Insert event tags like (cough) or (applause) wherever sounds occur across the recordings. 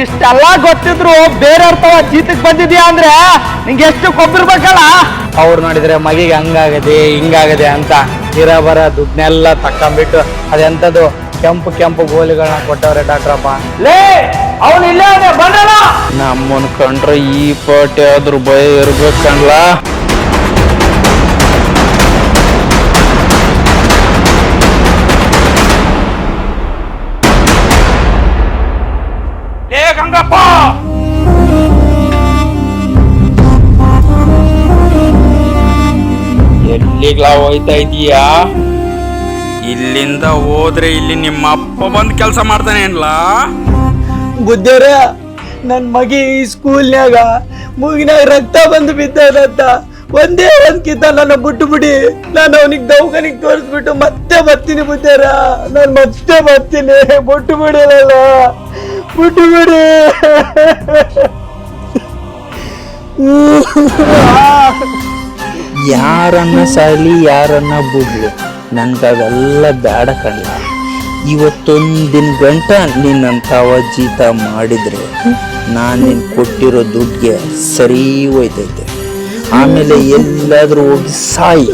ಇಷ್ಟೆಲ್ಲ ಗೊತ್ತಿದ್ರು ಬೇರೆ ಅರ್ಥವ ಚೀತಕ್ ಬಂದಿದ್ಯಾ ಅಂದ್ರೆ ನಿಂಗೆ ಎಷ್ಟು ಕೊಬ್ಬಿರ್ಬೇಕಲ್ಲ ಅವ್ರು ನೋಡಿದ್ರೆ ಮಗಿಗೆ ಹಂಗಾಗದೆ ಹಿಂಗಾಗದೆ ಅಂತ ಇರ ಬರ ದುಡ್ನೆಲ್ಲ ತಕ್ಕಂಬಿಟ್ಟು ಅದೆಂತದು ಕೆಂಪು ಕೆಂಪು ಗೋಲಿಗಳನ್ನ ಕೊಟ್ಟವ್ರೆ ಡಾಕ್ಟ್ರಪ್ಪ. ಲೇ ಅವನು ಇಲ್ಲೇ ಬಂದಲ್ಲ ನಮ್ಮನ್ ಕಂಡ್ರೆ ಈ ಪಾಟಿ ಆದ್ರೂ ಭಯ ಇರ್ಬೇಕನ್ಲ ಎಲ್ಲಿಗ್ಲಾ ಹೋಯ್ತಾ ಇದೀಯಾ? ಇಲ್ಲಿಂದ ಹೋದ್ರೆ ಇಲ್ಲಿ ನಿಮ್ಮ ಅಪ್ಪ ಬಂದು ಕೆಲಸ ಮಾಡ್ತಾನೆ ಅನ್ಲ ಬುದ್ಧರ ನನ್ ಮಗಿ ಈ ಸ್ಕೂಲ್ನ್ಯಾಗ ಮೂಗಿನಾಗ ರಕ್ತ ಬಂದು ಬಿದ್ದದಂತ ಒಂದೇ ಒಂದ್ ಕಿತ್ತ ನನ್ನ ಬಿಟ್ಟು ಬಿಡಿ ನಾನು ಅವನಿಗೆ ದೌಕನಿಗೆ ತೋರಿಸ್ಬಿಟ್ಟು ಮತ್ತೆ ಬರ್ತೀನಿ ಬುದ್ಧರ ನಾನು ಮತ್ತೆ ಬರ್ತೀನಿ. ಬಿಟ್ಟು ಬಿಡಲ್ಲ ಬಿಟ್ಟು ಬಿಡಿ (laughs) ಯಾರನ್ನ ಸಾಲಿ ಯಾರನ್ನ ಬಿಡ್ಲಿ ನನ್ಗವೆಲ್ಲ ಬೇಡ ಕಣ್ಣ ಇವತ್ತೊಂದಿನ ಗಂಟ ನಿನ್ನಂಥವ ಜೀತ ಮಾಡಿದ್ರೆ ನಾನು ನಿನ್ ಕೊಟ್ಟಿರೋ ದುಡ್ಡಿಗೆ ಸರಿ ಹೋಯ್ತೈತೆ. ಆಮೇಲೆ ಎಲ್ಲಾದರೂ ಹೋಗಿ ಸಾಯಿ.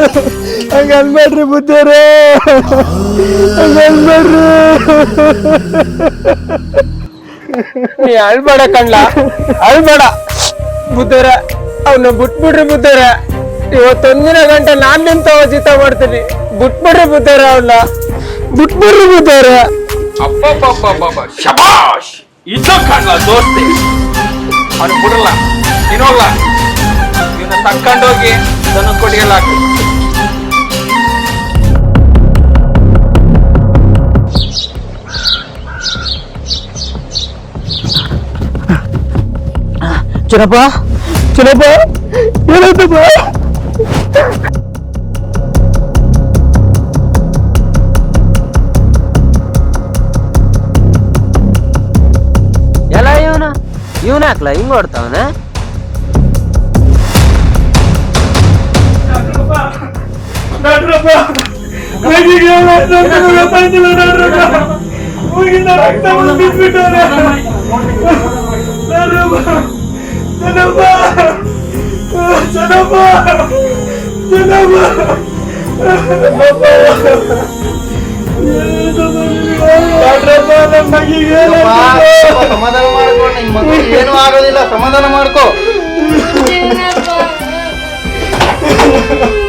ಹಂಗ ಅನ್ಬೇಡ್ರಿ ಅನ್ಬೇಡ್ರಿ ನೀ ಅಳ್ಬೇಡ ಕಣ್ಣ ಅಳ್ಬೇಡ. ಬುದ್ಧರ ಅವನ್ನ ಬಿಟ್ಬಿಡ್ರಿ ಬುದ್ಧರ ಇವತ್ತೊಂದಿನ ಗಂಟೆ ನಾನ್ ನಿಂತ ಜೀತ ಮಾಡ್ತೀನಿ. ಬಿಟ್ಬಿಡ್ರಿ ಬುದ್ಧಾರ ಅವನ್ನ ಬಿಟ್ಬಿಡ್ರಿ ಬುದ್ಧಾರ ಚುನಪ್ಪ ಶಬಾಷ್! ಇದು ಕಾಣಲ್ಲ ದೋಸ್ತಿ. ಅವನು ಬಿಡಲ್ಲ. ಇರೋಲ್ಲ ಇವನ್ನ ತಕ್ಕೊಂಡೋಗಿ ದನ ಕೊಡಿಯಲ್ಲ. ಚಿನ್ನಪ್ಪ ಚಿನ್ನಪ್ಪ ಏನಾಯ್ತಪ್ಪ? ಹಾಕ್ಲ ಹಿಂಗ್ ಓಡ್ತಾವನ ಸಮಾಧಾನ ಮಾಡ್ಕೊ. ನಿನ್ ಮಗು ಏನು ಆಗೋದಿಲ್ಲ ಸಮಾಧಾನ ಮಾಡ್ಕೋ? (laughs)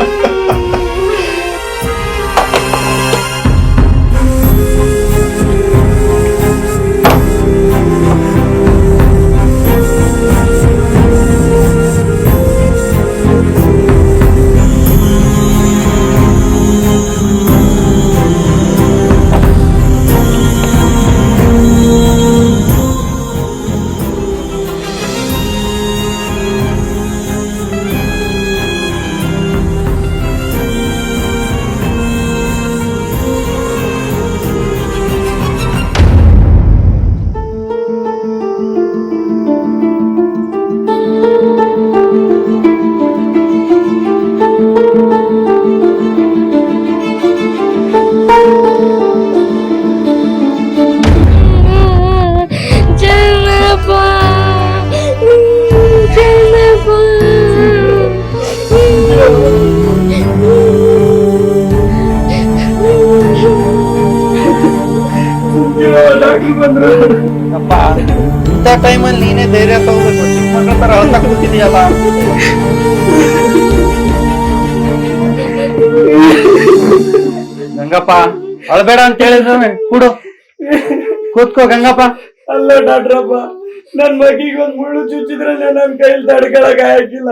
ಅಪ್ಪ ಇಂಥ ಟೈಮಲ್ಲಿ ನೀನೇ ಧೈರ್ಯ ತಗೋಬೇಕು. ಚಿಕ್ಕ ಮಕ್ಕಳ ತರ ಅಳ್ತಾ ಕೂತಿದೀಯಲ್ಲ ಗಂಗಪ್ಪ ಅಳ್ಬೇಡ ಅಂತ ಹೇಳಿದ್ರೆ ಕೂಡು. ಕೂತ್ಕೋ ಗಂಗಪ್ಪ. ಅಲ್ಲ ಡಾಕ್ಟ್ರಪ್ಪ ನನ್ ಮಗಿಗೆ ಒಂದ್ ಮುಳ್ಳು ಚುಚ್ಚಿದ್ರೆ ನನ್ ಕೈಲಿ ತಡ್ಕೊಳಕ್ ಆಗಿಲ್ಲ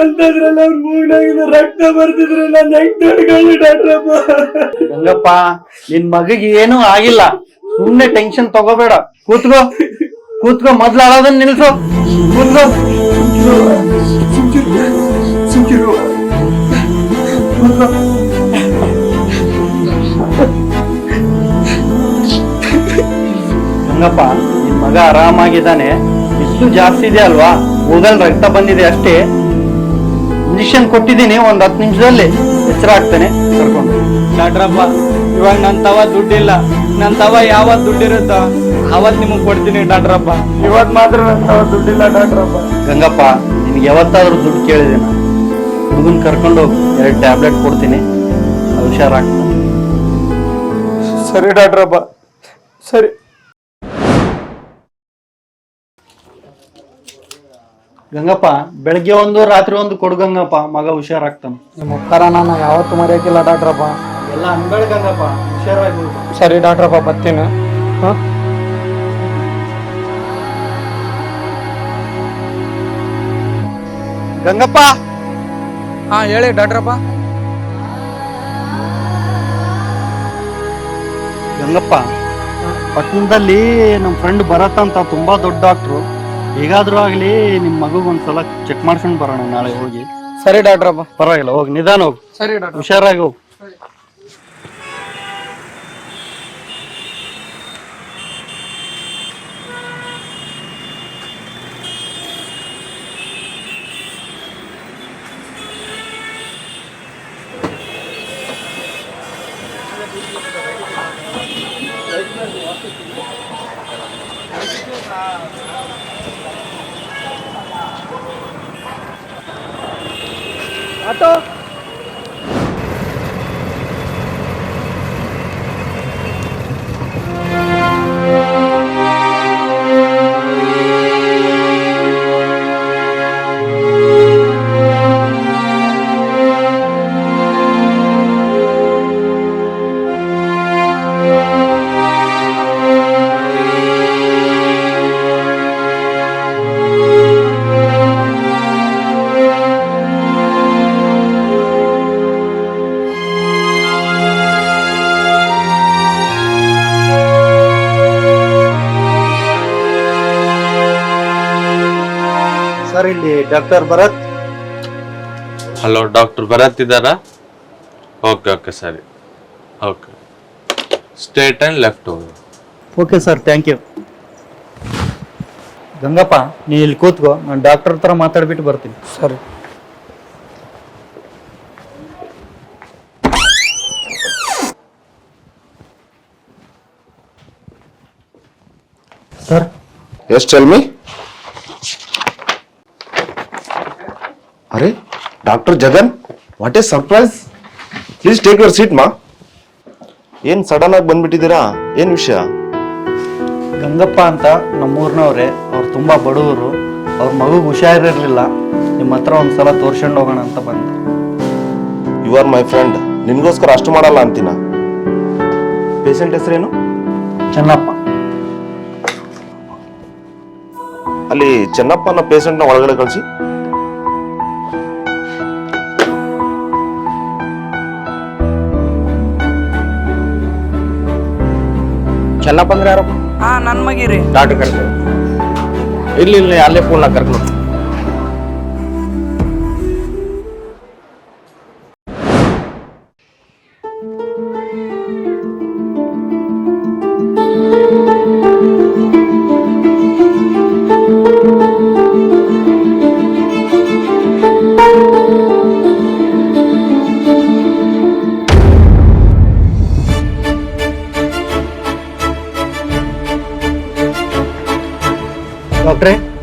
ಅಂತಂದ್ರಲ್ಲ ಅವ್ರ ಮೂಗಿನಾಗಿಂದ ರಕ್ತ ಬರ್ತಿದ್ರೆ ನಾನು ಹೆಂಗ್ ತಡ್ಕೊಳ್ಳಿ ಡಾಕ್ಟ್ರಪ್ಪ? ಗಂಗಪ್ಪ ನಿನ್ ಮಗಿಗೆ ಏನೂ ಆಗಿಲ್ಲ. ಸುಮ್ನೆ ಟೆನ್ಷನ್ ತಗೋಬೇಡ. ಕೂತ್ಕೋ. ಕೂತ್ಕೋ, ಮೊದ್ಲು ಅಳೋದನ್ನ ನಿಲ್ಸು. ಕೂತ್ಕೋ. ಹಂಗಪ್ಪ, ನಿನ್ ಮಗ ಆರಾಮಾಗಿದ್ದಾನೆ. ಇಷ್ಟು ಜಾಸ್ತಿ ಇದೆ ಅಲ್ವಾ? ಹೋಗಲ್ ರಕ್ತ ಬಂದಿದೆ ಅಷ್ಟೇ. ಇಂಜೆಕ್ಷನ್ ಕೊಟ್ಟಿದ್ದೀನಿ, ಒಂದ್ ಹತ್ತು ನಿಮಿಷದಲ್ಲಿ ಎಚ್ಚರ ಆಗ್ತಾನೆ. ಕರ್ಕೊಂಡು ಡಾಕ್ಟ್ರಪ್ಪ ಇವಾಗ ನನ್ನ ತವ ದುಡ್ಡಿಲ್ಲ ನನ್ನ ತವ ಯಾವತ್ ದುಡ್ಡಿರುತ್ತೋ ಅವತ್ ನಿಮಗ್ ಕೊಡ್ತೀನಿ ಡಾಕ್ಟ್ರಪ್ಪ. ಇವತ್ ಮಾತ್ರ ನನ್ನ ತವ ದುಡ್ಡಿಲ್ಲ ಡಾಕ್ಟ್ರಪ್ಪ. ಗಂಗಪ್ಪ ನಿನ್ಗೆ ಯಾವತ್ತಾದ್ರೂ ದುಡ್ಡು ಕೇಳಿದೆ ನಾನು. ಹುಡುಗನ್ ಕರ್ಕೊಂಡು ಹೋಗು ಎರಡು ಟ್ಯಾಬ್ಲೆಟ್ ಕೊಡ್ತೀನಿ ಹುಷಾರ ಹುಷಾರಾಗ್ತಾನೆ ಸರಿ ಡಾಕ್ಟ್ರಪ್ಪ. ಸರಿ. ಗಂಗಪ್ಪ ಬೆಳಗ್ಗೆ ಒಂದು ರಾತ್ರಿ ಒಂದು ಕೊಡು ಗಂಗಪ್ಪ ಮಗ ಹುಷಾರಾಗ್ತಾನೆ ನಿಮ್ಮ ಉತ್ತರ ನಾನು ಯಾವತ್ತು ಮರೆಯಕ್ಕಿಲ್ಲ ಡಾಕ್ಟ್ರಪ್ಪ. ಎಲ್ಲ ಹುಷಾರಾಗಿ. ಸರಿ ಡಾಕ್ಟ್ರಪ್ಪ ಬರ್ತೀನಿ. ಹಾಂ? ಗಂಗಪ್ಪ! ಹಾ ಹೇಳಿ ಡಾಕ್ಟ್ರಪ್ಪ ಗಂಗಪ್ಪ ಪಟ್ಟಣದಲ್ಲಿ ನಮ್ಮ ಫ್ರೆಂಡ್ ಭರತ್ ಅಂತ ತುಂಬಾ ದೊಡ್ಡ ಡಾಕ್ಟ್ರು ಹೇಗಾದ್ರೂ ಆಗ್ಲಿ ನಿಮ್ಮ ಮಗುಗ್ ಒಂದ್ಸಲ ಚೆಕ್ ಮಾಡ್ಸ್ಕೊಂಡ್ ಬರೋಣ ನಾಳೆ ಹೋಗಿ. ಸರಿ ಡಾಕ್ಟ್ರಪ್ಪ ಪರವಾಗಿಲ್ಲ ಹೋಗಿ ನಿಧಾನ ಹೋಗಿ. ಸರಿ ಡಾಕ್ಟರ್ ಹುಷಾರಾಗಿ ಹೋಗು. Doctor Bharat? Hello doctor Bharat ಇದ್ದಾರಾ? ಓಕೆ ಓಕೆ ಸರಿ ಓಕೆ ಸ್ಟ್ರೇಟ್ ಆ್ಯಂಡ್ ಲೆಫ್ಟ್ ಹೋಗಿ. Okay sir thank you Gangappa ನೀ ಇಲ್ಲಿ ಕೂತ್ಕೋ ನಾನು ಡಾಕ್ಟರ್ ಹತ್ರ ಮಾತಾಡ್ಬಿಟ್ಟು ಬರ್ತೀನಿ. ಸರಿ. Sir Yes, tell me. Doctor Jagan what a surprise please take your seat ಮಾ ಏನ್ ಸಡನ್ ಆಗಿ ಬಂದ್ಬಿಟ್ಟಿದ್ದೀರಾ? ಏನ್ ವಿಷಯ? ಗಂಗಪ್ಪ ಅಂತ ನಮ್ಮೂರ್ನವ್ರೆ ಅವ್ರು ತುಂಬಾ ಬಡವರು. ಅವ್ರ ಮಗುಗೆ ಹುಷಾರಿರ್ಲಿಲ್ಲ. ನಿಮ್ಮ ಹತ್ರ ಒಂದ್ಸಲ ತೋರ್ಸ್ಕೊಂಡು ಹೋಗೋಣ ಅಂತ ಬಂದೆ. ಯು ಆರ್ ಮೈ ಫ್ರೆಂಡ್ ನಿನ್ಗೋಸ್ಕರ ಅಷ್ಟು ಮಾಡಲ್ಲ ಅಂತೀನ? ಪೇಷಂಟ್ ಹೆಸರೇನು? ಚೆನ್ನಪ್ಪ. ಅಲ್ಲಿ ಚೆನ್ನಪ್ಪ ಅನ್ನೋ patient ನ ಒಳಗಡೆ ಕಳಿಸಿ. ಚೆನ್ನಪ್ಪ ಅಂದ್ರೆ ಯಾರಪ್ಪ? ಹಾ ನನ್ನ ಮಗಿರಿ ಡಾಕ್ಟರ್ ಕರ್ಕೊಂಡು ಇಲ್ಲಿ ಇಲ್ಲಿ ಅಲ್ಲೇ ಫೋನ್ ಕರ್ಕೊಂಡು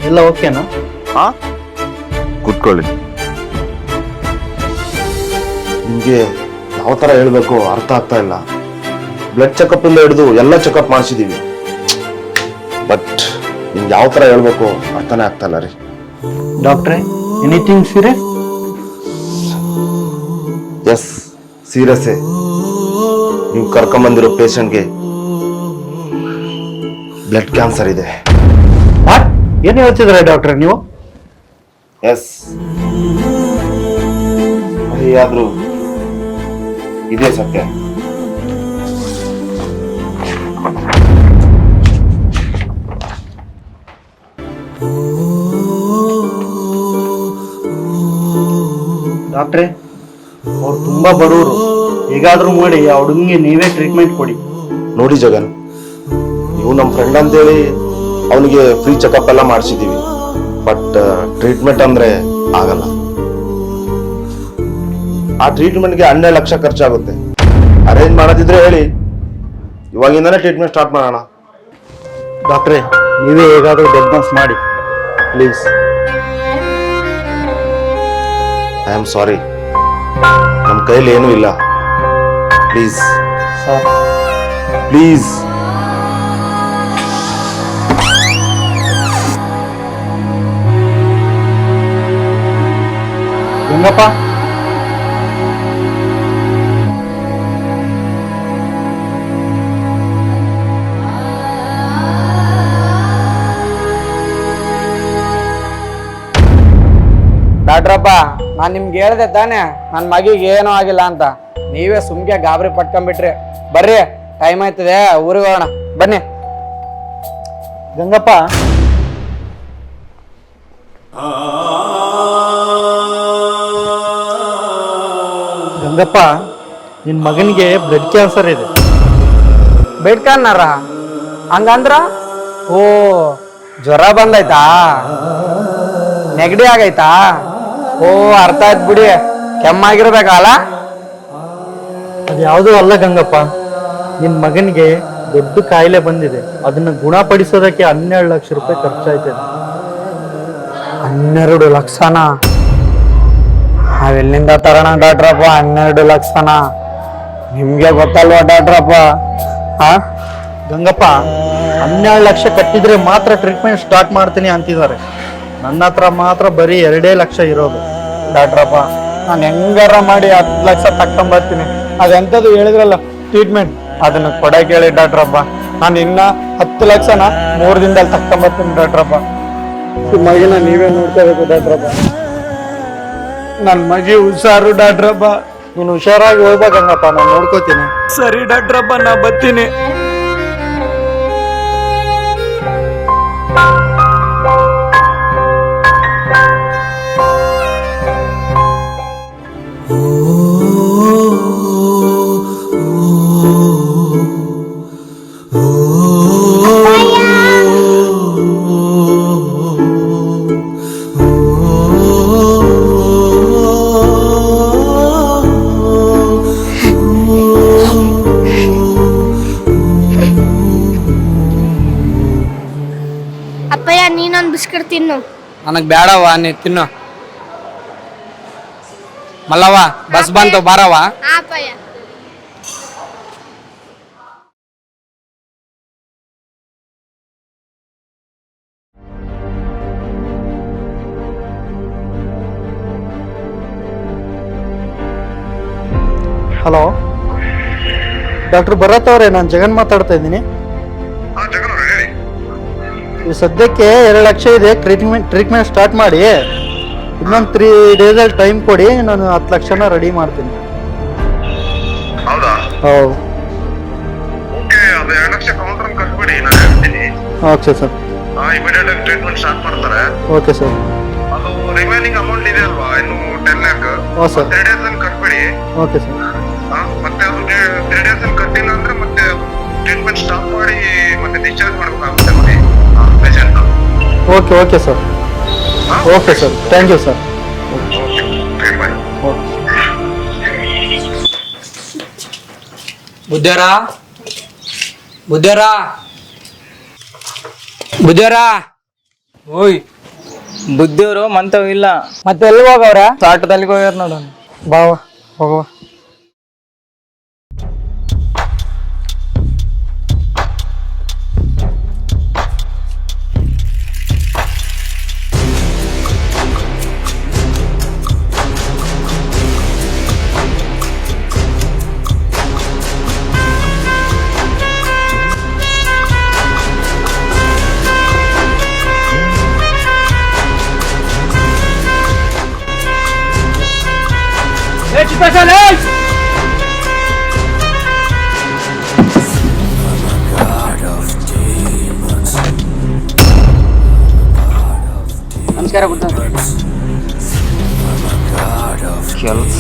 ಎಲ್ಲ ಓಕೆನಾ? ಹಾ? ಕುತ್ಕೊಳ್ಳಿ. ನಿಮಗೆ ಯಾವ ತರ ಹೇಳಬೇಕು ಅರ್ಥ ಆಗ್ತಾ ಇಲ್ಲ. ಬ್ಲಡ್ ಚೆಕಪ್ ಇಂದ ಹಿಡಿದು ಎಲ್ಲ ಚೆಕಪ್ ಮಾಡಿಸಿದೀವಿ. ಬಟ್ ನಿಮ್ಗೆ ಯಾವ ತರ ಹೇಳಬೇಕು ಅರ್ಥನೇ ಆಗ್ತಾ ಇಲ್ಲ ರೀ. ಡಾಕ್ಟ್ರೆ ಎನಿಥಿಂಗ್ ಸೀರಿಯಸ್ ಎಸ್ ಸೀರಿಯಸ್ಸೇ ನೀವು ಕರ್ಕೊಂಬಂದಿರೋ ಪೇಷಂಟ್ಗೆ ಬ್ಲಡ್ ಕ್ಯಾನ್ಸರ್ ಇದೆ. ಏನು ಹೇಳ್ತಿದ್ರೆ ಡಾಕ್ಟ್ರೆ ನೀವು? ಎಸ್. ಆದ್ರೂ ಇದೇ ಸತ್ಯ. ಡಾಕ್ಟ್ರೆ ಅವ್ರು ತುಂಬಾ ಬಡವರು. ಹೇಗಾದ್ರೂ ಮಾಡಿ ಆ ಹುಡುಗಂಗೆ ನೀವೇ ಟ್ರೀಟ್ಮೆಂಟ್ ಕೊಡಿ. ನೋಡಿ ಜಗನ್ ನೀವು ನಮ್ಮ ಫ್ರೆಂಡ್ ಅಂತೇಳಿ ಅವನಿಗೆ ಫ್ರೀ ಚೆಕಪ್ ಎಲ್ಲ ಮಾಡಿಸಿದೀವಿ. ಬಟ್ ಟ್ರೀಟ್ಮೆಂಟ್ ಅಂದ್ರೆ ಆಗಲ್ಲ. ಆ ಟ್ರೀಟ್ಮೆಂಟ್ಗೆ ಹನ್ನೆರಡು ಲಕ್ಷ ಖರ್ಚಾಗುತ್ತೆ. ಅರೇಂಜ್ ಮಾಡೋದಿದ್ರೆ ಹೇಳಿ. ಇವಾಗಿಂದಾನೆ ಟ್ರೀಟ್ಮೆಂಟ್ ಸ್ಟಾರ್ಟ್ ಮಾಡೋಣ. ಡಾಕ್ಟ್ರೇ ನೀವೇ ಹೇಗಾದರೂ ಡಯಾಗ್ನೋಸ್ ಮಾಡಿ. ಪ್ಲೀಸ್ ಐ ಆಮ್ ಸಾರಿ ನಮ್ಮ ಕೈಯಲ್ಲಿ ಏನೂ ಇಲ್ಲ. ಪ್ಲೀಸ್ ಸರ್ ಪ್ಲೀಸ್ ಹೆಂಗಪ್ಪ ಡಾಕ್ಟ್ರಪ್ಪ ನಾನು ನಿಮ್ಗೆ ಹೇಳ್ದೆ ತಾನೆ ನನ್ನ ಮಗಿಗೆ ಏನೂ ಆಗಿಲ್ಲ ಅಂತ. ನೀವೇ ಸುಮ್ಗೆ ಗಾಬರಿ ಪಟ್ಕೊಂಡ್ಬಿಟ್ರಿ. ಬರ್ರಿ ಟೈಮ್ ಆಯ್ತದೆ ಊರಿಗೆ ಹೋಗೋಣ. ಬನ್ನಿ. ಗಂಗಪ್ಪ. ಗಂಗಪ್ಪ ನಿನ್ನ ಮಗನಿಗೆ ಬ್ಲಡ್ ಕ್ಯಾನ್ಸರ್ ಇದೆ. ಬೇಡ್ಕನ್ನಾರ ಹಂಗಂದ್ರ? ಓ ಜ್ವರ ಬಂದೈತಾ? ನೆಗಡಿ ಆಗೈತಾ? ಓ ಅರ್ಥ ಆಯ್ತು ಬಿಡಿ. ಕೆಮ್ಮಾಗಿರ್ಬೇಕಲ್ಲ? ಅದು ಯಾವುದೂ ಅಲ್ಲ ಗಂಗಪ್ಪ. ನಿನ್ನ ಮಗನಿಗೆ ದೊಡ್ಡ ಕಾಯಿಲೆ ಬಂದಿದೆ. ಅದನ್ನ ಗುಣಪಡಿಸೋದಕ್ಕೆ ಹನ್ನೆರಡು ಲಕ್ಷ ರೂಪಾಯಿ ಖರ್ಚಾಯ್ತದೆ. ಹನ್ನೆರಡು ಲಕ್ಷನ? ನಾವೆಲ್ಲಿಂದ ತರೋಣ ಡಾಕ್ಟ್ರಪ್ಪ? ಹನ್ನೆರಡು ಲಕ್ಷನ? ನಿಮ್ಗೆ ಗೊತ್ತಲ್ವಾ ಡಾಕ್ಟ್ರಪ್ಪ? ಆ? ಗಂಗಪ್ಪ ಹನ್ನೆರಡು ಲಕ್ಷ ಕಟ್ಟಿದ್ರೆ ಮಾತ್ರ ಟ್ರೀಟ್ಮೆಂಟ್ ಸ್ಟಾರ್ಟ್ ಮಾಡ್ತೀನಿ ಅಂತಿದ್ದಾರೆ. ನನ್ನ ಹತ್ರ ಮಾತ್ರ ಬರೀ ಎರಡೇ ಲಕ್ಷ ಇರೋದು. ಡಾಕ್ಟ್ರಪ್ಪ ನಾನು ಹೆಂಗಾರ ಮಾಡಿ ಹತ್ತು ಲಕ್ಷ ತಕ್ಕೊಂಬರ್ತೀನಿ. ಅದೆಂಥದ್ದು ಹೇಳಿದ್ರಲ್ಲ ಟ್ರೀಟ್ಮೆಂಟ್ ಅದನ್ನ ಕೊಡಕ್ಕೆ ಕೇಳಿ ಡಾಕ್ಟ್ರಪ್ಪ. ನಾನು ಇನ್ನ ಹತ್ತು ಲಕ್ಷನ ಮೂರು ದಿನದಲ್ಲಿ ತಕ್ಕೊಂಬರ್ತೀನಿ ಡಾಕ್ಟ್ರಪ್ಪ. ಮಗಿನ ನೀವೇ ನೋಡ್ಕೋಬೇಕು ಡಾಕ್ಟ್ರಪ್ಪ. ನನ್ನ ಮಗಿ ಹುಷಾರು ಡಾಕ್ಟ್ರಪ್ಪ. ನೀನು ಹುಷಾರಾಗಿ ಹೋಗ್ಬೇಕಂಗಪ್ಪ ನಾನು ನೋಡ್ಕೋತೀನಿ. ಸರಿ ಡಾಕ್ಟ್ರಪ್ಪ ನಾ ಬರ್ತೀನಿ. ಬಿಸ್ಕೆಟ್ ತಿನ್ನು ನನಗೆ ಬೇಡವ ನೀ ತಿನ್ನು ಮಲ್ಲವ್ವ ಬಸ್ ಬಂತು ಬಾರವ್ವ ಆ ಅಪ್ಪಯ್ಯ ಹಲೋ ಡಾಕ್ಟರ್ ಭರತ್ ಅವರೇ ನಾನು ಜಗನ್ ಮಾತಾಡ್ತಾ ಇದ್ದೀನಿ ಈ ಸದ್ಯಕ್ಕೆ ಎರಡು ಲಕ್ಷ ಇದೆ. ಟ್ರೀಟ್ಮೆಂಟ್ ಟ್ರೀಟ್ಮೆಂಟ್ ಸ್ಟಾರ್ಟ್ ಮಾಡಿ ಇನ್ನೊಂದು ತ್ರೀ ಡೇಸಲ್ಲಿ ಟೈಮ್ ಕೊಡಿ. ನಾನು ಹತ್ತು ಲಕ್ಷನ ರೆಡಿ ಮಾಡ್ತೀನಿ. ಹೌದಾ? ಹೌದು. ಓಕೆ ಅದು ಎರಡು ಲಕ್ಷ ಕೌಂಟರ್ ಕಟ್ಬಿಡಿ ನಾನು ಹೇಳ್ತೀನಿ. Okay sir. ಇಮಿಡಿಯೇಟ್ ಆಗಿ ಟ್ರೀಟ್ಮೆಂಟ್ ಸ್ಟಾರ್ಟ್ ಮಾಡ್ತಾರೆ. Okay sir. ಅದು ರಿಮೈನಿಂಗ್ ಅಮೌಂಟ್ ಇದೆ ಅಲ್ವಾ? ಇನ್ನು ಟೆನ್ ಲ್ಯಾಕ್ ಹಾ ಸರ್. ತ್ರೀ ಡೇಸ್ ಅಲ್ಲಿ ಕಟ್ಬಿಡಿ. Okay sir. ಆ, ಮತ್ತೆ ಅದು ತ್ರೀ ಡೇಸ್ ಅಲ್ಲಿ ಕಟ್ಟಿಲ್ಲ ಅಂದ್ರೆ ಮತ್ತೆ ಟ್ರೀಟ್ಮೆಂಟ್ ಸ್ಟಾಪ್ ಮಾಡಿ ಮತ್ತೆ ಡಿಸ್ಚಾರ್ಜ್ ಮಾಡ್ಬೇಕಾಗುತ್ತೆ. Okay okay sir okay sir thank you sir okay bye okay ಬುದ್ಧರ ಬುದ್ಧರ ಬುದ್ಧರ ಓಯ್ ಬುದ್ಧಿಯವರು ಮಂತವ್ ಇಲ್ಲ ಮತ್ತೆ ಎಲ್ಲಿ ಹೋಗವ್ರ ತಾಟದಲ್ಲಿ ಹೋಗ್ಯಾರ ನೋಡೋಣ ಬಾವ ಹೋಗುವ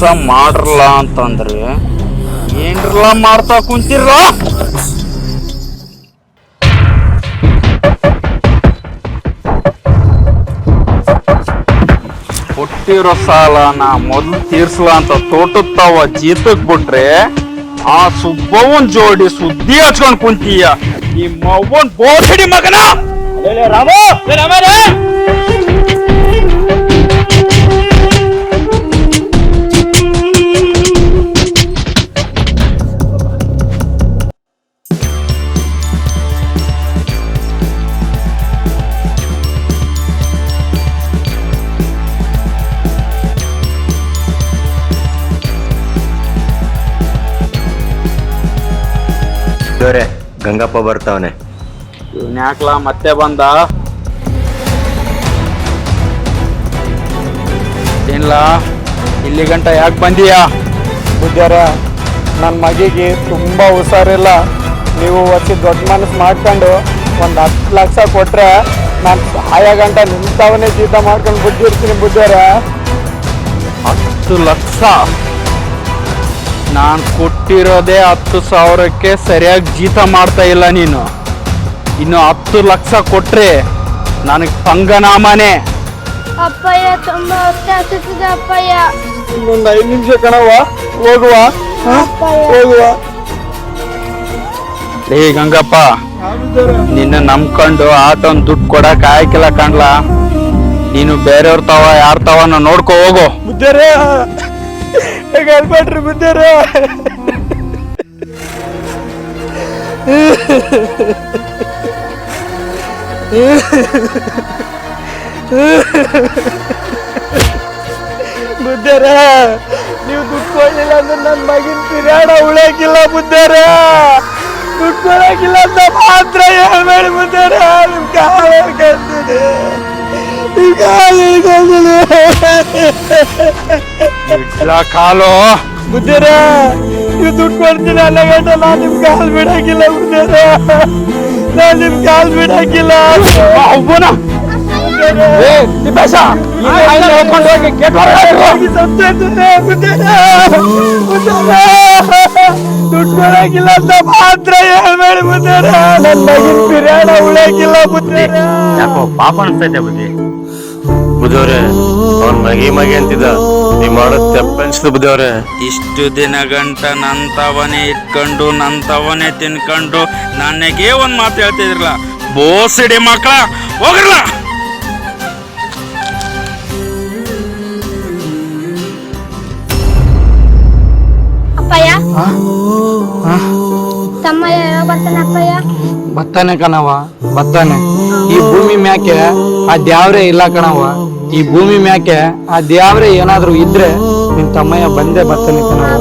ಕೆಲಸ ಮಾಡ್ರಲ್ಲ ಅಂತಂದ್ರೆ ಏನ್ರಲ್ಲ ಮಾಡ್ತಾ ಕುಂತಿರ್ಲ? ಕೊಟ್ಟಿರೋ ಸಾಲ ನಾ ಮೊದ್ಲು ತೀರ್ಸಲ ಅಂತ ತೋಟತ್ತಾವ ತಾವ ಜೀತಕ್ ಬಿಟ್ರೆ ಆ ಸುಬ್ಬವನ್ ಜೋಡಿ ಸುದ್ದಿ ಹಚ್ಕೊಂಡ್ ಕುಂತೀಯ. ನಿಮ್ಮ ಅವ್ವನ್ ಬೋಸಡಿ ಮಗನ ರಾಮು ದೇವ್ರೆ ಗಂಗಪ್ಪ ಬರ್ತಾವನೆ. ಇವನ್ಯಾಕ್ಲಾ ಮತ್ತೆ ಬಂದ? ಏನ್ಲಾ ಇಲ್ಲಿ ಗಂಟ ಯಾಕೆ ಬಂದೀಯ? ಬುದ್ಧರ ನನ್ನ ಮಗಿಗೆ ತುಂಬ ಹುಷಾರಿಲ್ಲ. ನೀವು ಒಸಿ ದೊಡ್ಡ ಮನಸ್ಸು ಮಾಡ್ಕೊಂಡು ಒಂದು ಹತ್ತು ಲಕ್ಷ ಕೊಟ್ಟರೆ ನಾನು ಸಹಾಯ ಗಂಟ ನಿಂತವನೇ ಜೀತ ಮಾಡ್ಕೊಂಡು ಬುದ್ಧಿರ್ತೀನಿ ಬುದ್ಧರ ಹತ್ತು ಲಕ್ಷ? ನಾನು ಕೊಟ್ಟಿರೋದೇ ಹತ್ತು ಸಾವಿರಕ್ಕೆ ಸರಿಯಾಗಿ ಜೀತ ಮಾಡ್ತಾ ಇಲ್ಲ ನೀನು. ಇನ್ನು ಹತ್ತು ಲಕ್ಷ ಕೊಟ್ರೆ ನನಗೆ ಪಂಗನಾಮನೆ ಅಪ್ಪಯ್ಯ ತುಂಬಾ ಹೊಟ್ಟೆ ಹಸುತ್ತಿದೆ ಅಪ್ಪಯ್ಯ. ಇನ್ನೊಂದು ಐದು ನಿಮಿಷ ಕಣವ ಹೋಗುವ? ಹೋಗುವ. ಏ ಗಂಗಪ್ಪ ನಿನ್ನ ನಂಬ್ಕೊಂಡು ಆಟೋನ್ ದುಡ್ಡು ಕೊಡಕ್ ಆಯ್ಕಿಲ್ಲ ಕಾಣ್ಲಾ? ನೀನು ಬೇರೆಯವ್ರ ತವ ಯಾರ ತವ ನೋಡ್ಕೊ ಹೋಗು. ಹೇಳ್ಬೇಡ್ರಿ ಬಿದ್ದಾರ ಬುದ್ಧರ ನೀವು ದುಡ್ಡು ಕೊಡ್ಲಿಲ್ಲ ಅಂದ್ರೆ ನನ್ನ ಮಗಿನ ಕಿರಾಣ ಉಳಿಯಾಕಿಲ್ಲ ಬುದ್ಧರ ದುಡ್ಡು ಕೊಡಾಕಿಲ್ಲ ಅಂತ ಮಾತ್ರ ಹೇಳ್ಬೇಡಿ ಬುದ್ಧರ ನಿಮ್ ಕಾಲ ಹಿಡ್ಕೊಳ್ತೀನಿ ಕಾಲ. ಬುದ್ಧರ ನೀವು ದುಡ್ಡು ಕೊಡ್ತೀನಿ ಅಲ್ಲ ಗಂಟ ನಾನು ನಿಮ್ ಕಾಲ್ ಬಿಡಾಕಿಲ್ಲ ಬುದ್ಧರ ನಾನು ನಿಮ್ ಕಾಲ್ ಬಿಡಾಕಿಲ್ಲ ಅವ್ವನ ದುಡ್ಡು ಬರಾಕಿಲ್ಲ ಅಂತ ಮಾತ್ರ ಹೇಳ್ಬೇಡಿ ಬುದ್ಧರ ನನ್ನ ಮಗಿನ ಉಳಿಯಾಕಿಲ್ಲ ಯಾಕೋ ಪಾಪ ಅನ್ಸ್ತೈತೆ ಬುದ್ಧಿ. ಬುದ್ಧವ್ರೆ ಅವನ್ ಮಗಿ ಮಗಿ ಅಂತಿದ್ದ. ನೀವ್ ಮಾಡೋದ್ ತೆಪ್ಪನ್ಸ್ತು ಬುದ್ಧವ್ರೆ ಇಷ್ಟು ದಿನ ಗಂಟ ನಂತವನೇ ಇಟ್ಕೊಂಡು ನಂತವನೇ ತಿನ್ಕೊಂಡು ನನಗೆ ಒಂದ್ ಮಾತು ಹೇಳ್ತಿದ್ರಲ್ಲ ಬೋಸಿಡಿ ಮಕ್ಕಳ ಹೋಗ್ರಲ್ಲ. ಅಪ್ಪಯ್ಯ? ತಮ್ಮಯ್ಯ ಯಾವಾಗ ಬರ್ತಾನೆ ಅಪ್ಪಯ್ಯ? ಬತ್ತಾನೆ ಕಣವ ಬತ್ತಾನೆ ಈ ಭೂಮಿ ಮ್ಯಾಕೆ ಆ ದ್ಯಾವ್ರೆ ಇಲ್ಲ ಕಣವ ಈ ಭೂಮಿ ಮ್ಯಾಕೆ ಆ ದೇವ್ರೆ ಏನಾದ್ರೂ ಇದ್ರೆ ನಿನ್ ತಮ್ಮಯ್ಯ ಬಂದೇ ಕಣವ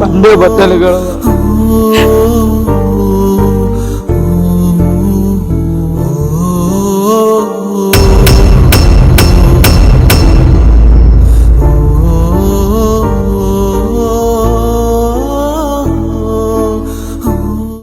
ಬಂದೇ ಕಣವ